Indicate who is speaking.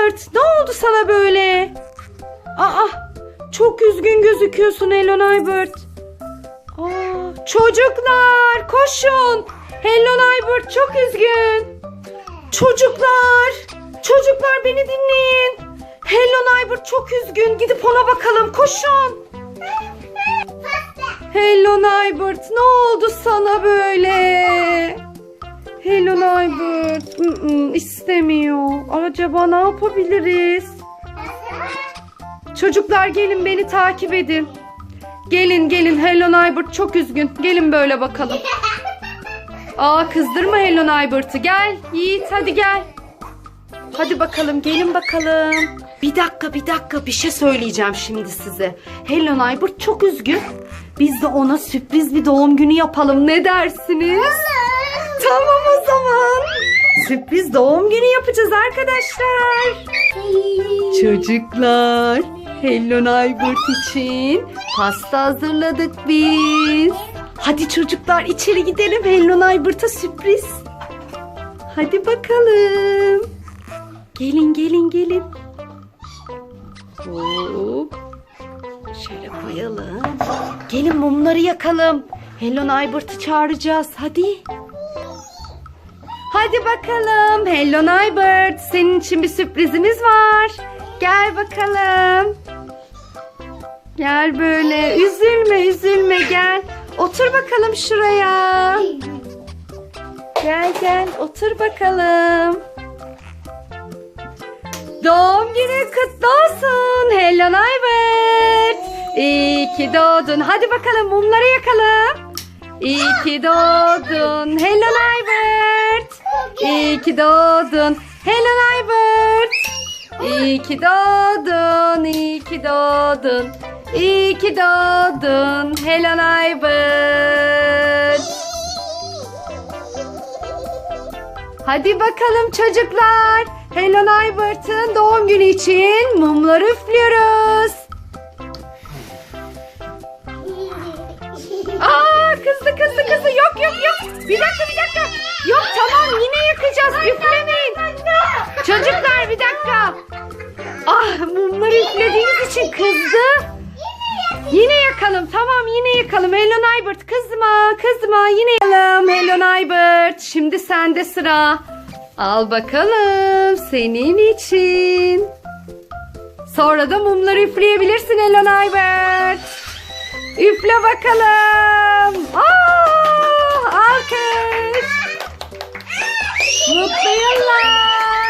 Speaker 1: Aybert ne oldu sana böyle? Aa çok üzgün gözüküyorsun Hello Aybert. Aa, çocuklar koşun. Hello Aybert çok üzgün. Çocuklar, çocuklar beni dinleyin. Hello Aybert çok üzgün. Gidip ona bakalım. Koşun. Hello Aybert ne oldu sana böyle? Hello Aybert ı-ı, istemiyor. Acaba ne yapabiliriz? Çocuklar gelin beni takip edin. Gelin gelin Hello Aybert çok üzgün. Gelin böyle bakalım. Aa kızdırma Hello Aybert'ı. Gel Yiğit hadi gel. Hadi bakalım gelin bakalım. Bir dakika bir dakika bir şey söyleyeceğim şimdi size. Hello Aybert çok üzgün. Biz de ona sürpriz bir doğum günü yapalım. Ne dersiniz? Sürpriz doğum günü yapacağız arkadaşlar. Çocuklar, Hello Aybert için pasta hazırladık biz. Hadi çocuklar içeri gidelim Hello Aybert'a sürpriz. Hadi bakalım. Gelin gelin gelin. Hop. Şöyle koyalım. Gelin mumları yakalım. Hello Aybert'ı çağıracağız. Hadi. Hadi bakalım. Hello Aybert. Senin için bir sürprizimiz var. Gel bakalım. Gel böyle. Üzülme üzülme gel. Otur bakalım şuraya. Gel gel otur bakalım. Doğum günü kutlu olsun. Hello Aybert. İyi ki doğdun. Hadi bakalım mumları yakalım. İyi ki doğdun. Hello Aybert. İyi ki doğdun. Hello Aybert. İyi ki doğdun. İyi ki doğdun. İyi ki doğdun. Hello Aybert. Hadi bakalım çocuklar. Helen Aybert'ın doğum günü için mumları üflüyoruz. Kızdı kızdı kızdı yok yok yok. Bir dakika bir dakika. Yok tamam yine yakacağız üflemeyin. Çocuklar bir dakika. Ah mumları üflediğiniz için kızdı. Yine yakalım tamam yine yakalım. Helen Aybert kızma kızma yine yakalım. Helen Aybert şimdi sende sıra. Al bakalım senin için. Sonra da mumları üfleyebilirsin Helen Aybert. Üfle bakalım. Aa,